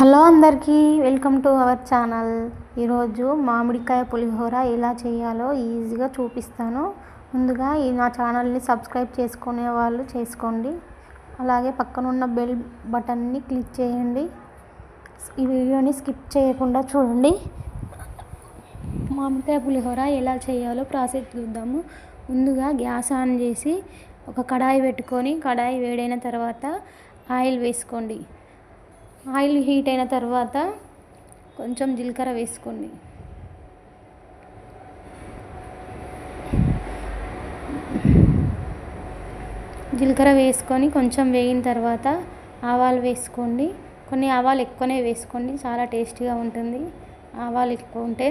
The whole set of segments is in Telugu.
హలో అందరికీ వెల్కమ్ టు అవర్ ఛానల్. ఈరోజు మామిడికాయ పులిహోర ఎలా చేయాలో ఈజీగా చూపిస్తాను. ముందుగా ఈ నా ఛానల్ని సబ్స్క్రైబ్ చేసుకునే వాళ్ళు చేసుకోండి. అలాగే పక్కనున్న బెల్ బటన్ని క్లిక్ చేయండి. ఈ వీడియోని స్కిప్ చేయకుండా చూడండి. మామిడికాయ పులిహోర ఎలా చేయాలో ప్రాసెస్ చూద్దాము. ముందుగా గ్యాస్ ఆన్ చేసి ఒక కడాయి పెట్టుకొని కడాయి వేడైన తర్వాత ఆయిల్ వేసుకోండి. ఆయిల్ హీట్ అయిన తర్వాత కొంచెం జీలకర్ర వేసుకోండి. జీలకర్ర వేసుకొని కొంచెం వేగిన తర్వాత ఆవాలు వేసుకోండి. కొన్ని ఆవాలు ఎక్కువనే వేసుకోండి చాలా టేస్టీగా ఉంటుంది. ఆవాలు ఎక్కువ ఉంటే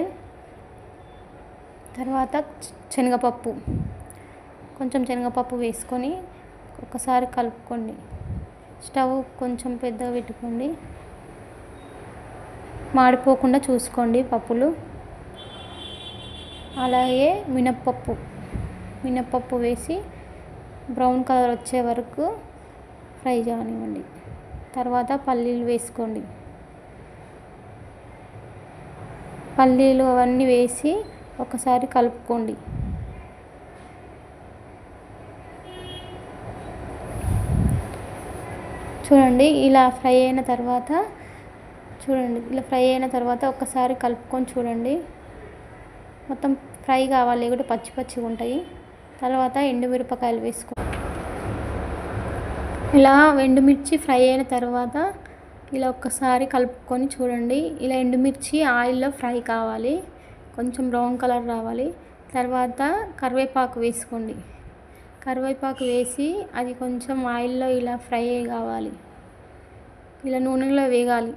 తర్వాత శనగపప్పు కొంచెం శనగపప్పు వేసుకొని ఒకసారి కలుపుకోండి. స్టవ్ కొంచెం పెద్దగా పెట్టుకోండి. మాడిపోకుండా చూసుకోండి పప్పులు. అలాగే మినప్పప్పు. మినప్పప్పు వేసి బ్రౌన్ కలర్ వచ్చే వరకు ఫ్రై చేయనివ్వండి. తర్వాత పల్లీలు వేసుకోండి. పల్లీలు అవన్నీ వేసి ఒకసారి కలుపుకోండి. చూడండి ఇలా ఫ్రై అయిన తర్వాత చూడండి ఇలా ఫ్రై అయిన తర్వాత ఒక్కసారి కలుపుకొని చూడండి. మొత్తం ఫ్రై కావాలి కూడా పచ్చి పచ్చిగా ఉంటాయి. తర్వాత ఎండుమిరపకాయలు వేసుకో ఇలా ఎండుమిర్చి ఫ్రై అయిన తర్వాత ఇలా ఒక్కసారి కలుపుకొని చూడండి. ఇలా ఎండుమిర్చి ఆయిల్లో ఫ్రై కావాలి కొంచెం బ్రౌన్ కలర్ రావాలి. తర్వాత కరివేపాకు వేసుకోండి. కరివేపాకు వేసి అది కొంచెం ఆయిల్లో ఇలా ఫ్రై కావాలి. ఇలా నూనెలో వేగాలి.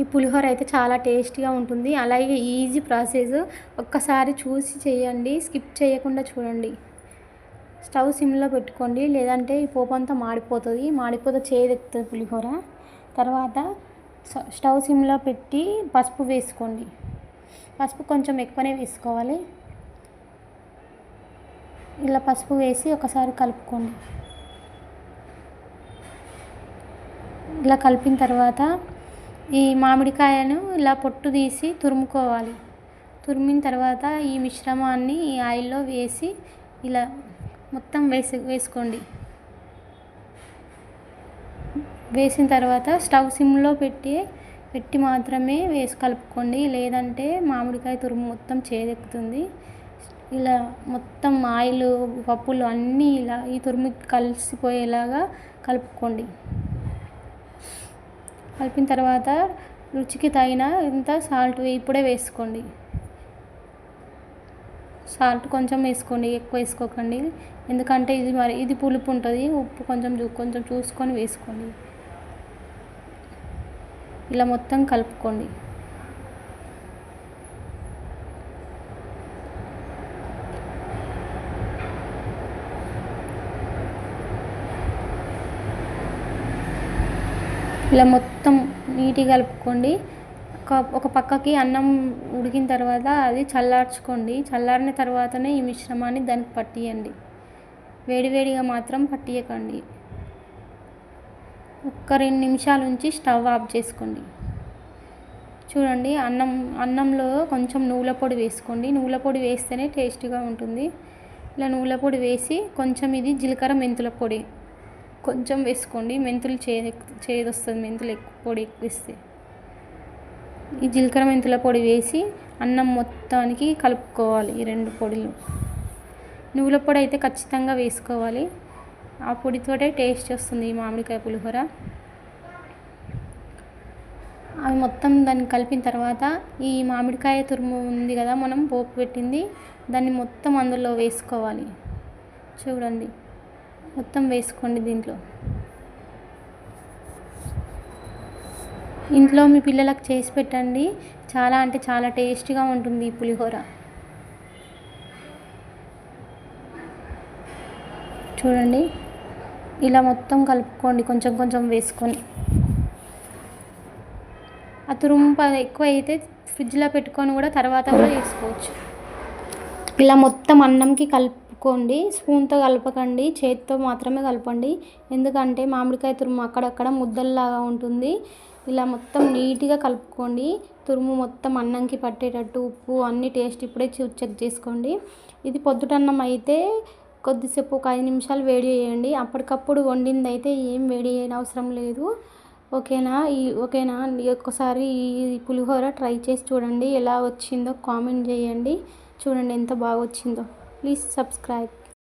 ఈ పులిహోర అయితే చాలా టేస్టీగా ఉంటుంది. అలాగే ఈజీ ప్రాసెస్. ఒక్కసారి చూసి చేయండి. స్కిప్ చేయకుండా చూడండి. స్టవ్ సిమ్లో పెట్టుకోండి. లేదంటే ఈ పోపు అంతా మాడిపోతుంది. మాడిపోతే చేదెక్కుతుంది పులిహోర. తర్వాత స్టవ్ సిమ్లో పెట్టి పసుపు వేసుకోండి. పసుపు కొంచెం ఎక్కువనే వేసుకోవాలి. ఇలా పసుపు వేసి ఒకసారి కలుపుకోండి. ఇలా కలిపిన తర్వాత ఈ మామిడికాయను ఇలా పొట్టు తీసి తురుముకోవాలి. తురిమిన తర్వాత ఈ మిశ్రమాన్ని ఈ ఆయిల్లో వేసి ఇలా మొత్తం వేసి వేసుకోండి. వేసిన తర్వాత స్టవ్ సిమ్లో పెట్టి పెట్టి మాత్రమే వేసి కలుపుకోండి. లేదంటే మామిడికాయ తురుము మొత్తం చేదెక్కుతుంది. ఇలా మొత్తం ఆయిల్ పప్పులు అన్నీ ఇలా ఈ తురుము కలిసిపోయేలాగా కలుపుకోండి. కలిపిన తర్వాత రుచికి తగిన ఇంత సాల్ట్ ఇప్పుడే వేసుకోండి. సాల్ట్ కొంచెం వేసుకోండి ఎక్కువ వేసుకోకండి. ఎందుకంటే ఇది మరి ఇది పులుపు ఉంటుంది ఉప్పు కొంచెం కొంచెం చూసుకొని వేసుకోండి. ఇలా మొత్తం కలుపుకోండి. ఇలా మొత్తం నీట్గా కలుపుకోండి. ఒక ఒక పక్కకి అన్నం ఉడికిన తర్వాత అది చల్లార్చుకోండి. చల్లారిన తర్వాతనే ఈ మిశ్రమాన్ని దానికి పట్టియండి. వేడివేడిగా మాత్రం పట్టియకండి. ఒక్క రెండు నిమిషాల నుంచి స్టవ్ ఆఫ్ చేసుకోండి. చూడండి అన్నం అన్నంలో కొంచెం నువ్వుల పొడి వేసుకోండి. నువ్వుల పొడి వేస్తేనే టేస్టీగా ఉంటుంది. ఇలా నువ్వుల పొడి వేసి కొంచెం ఇది జీలకర్ర మెంతుల పొడి కొంచెం వేసుకోండి. మెంతులు చేదు చేదు వస్తుంది మెంతులు ఎక్కువ పొడి ఎక్కువ ఇస్తే ఈ జీలకర్ర మెంతుల పొడి వేసి అన్నం మొత్తానికి కలుపుకోవాలి ఈ రెండు పొడిలు. నువ్వుల పొడి అయితే ఖచ్చితంగా వేసుకోవాలి. ఆ పొడితోటే టేస్ట్ వస్తుంది ఈ మామిడికాయ పులిహోర. అవి మొత్తం దాన్ని కలిపిన తర్వాత ఈ మామిడికాయ తురుము ఉంది కదా మనం పోపు పెట్టింది. దాన్ని మొత్తం అందులో వేసుకోవాలి. చూడండి. మొత్తం వేసుకోండి దీంట్లో. ఇంట్లో మీ పిల్లలకు చేసి పెట్టండి. చాలా అంటే చాలా టేస్టీగా ఉంటుంది ఈ పులిహోర. చూడండి. ఇలా మొత్తం కలుపుకోండి కొంచెం కొంచెం వేసుకొని. ఆ తురుంప ఎక్కువ అయితే ఫ్రిడ్జ్లో పెట్టుకొని కూడా తర్వాత కూడా వేసుకోవచ్చు. ఇలా మొత్తం అన్నంకి కలుపు కలుపుకోండి. స్పూన్తో కలపకండి. చేతితో మాత్రమే కలపండి. ఎందుకంటే మామిడికాయ తురుము అక్కడక్కడ ముద్దల్లాగా ఉంటుంది. ఇలా మొత్తం నీట్గా కలుపుకోండి. తురుము మొత్తం అన్నంకి పట్టేటట్టు ఉప్పు అన్ని టేస్ట్ ఇప్పుడే చెక్ చేసుకోండి. ఇది పొద్దుటన్నం అయితే కొద్దిసేపు ఒక ఐదు నిమిషాలు వేడి చేయండి. అప్పటికప్పుడు వండింది అయితే ఏం వేడి చేయని అవసరం లేదు. ఓకేనా? ఈ ఓకేనా? ఒక్కసారి ఈ పులిహోర ట్రై చేసి చూడండి. ఎలా వచ్చిందో కామెంట్ చేయండి. చూడండి ఎంత బాగా వచ్చిందో ప్లీజ్ సబ్స్క్రైబ్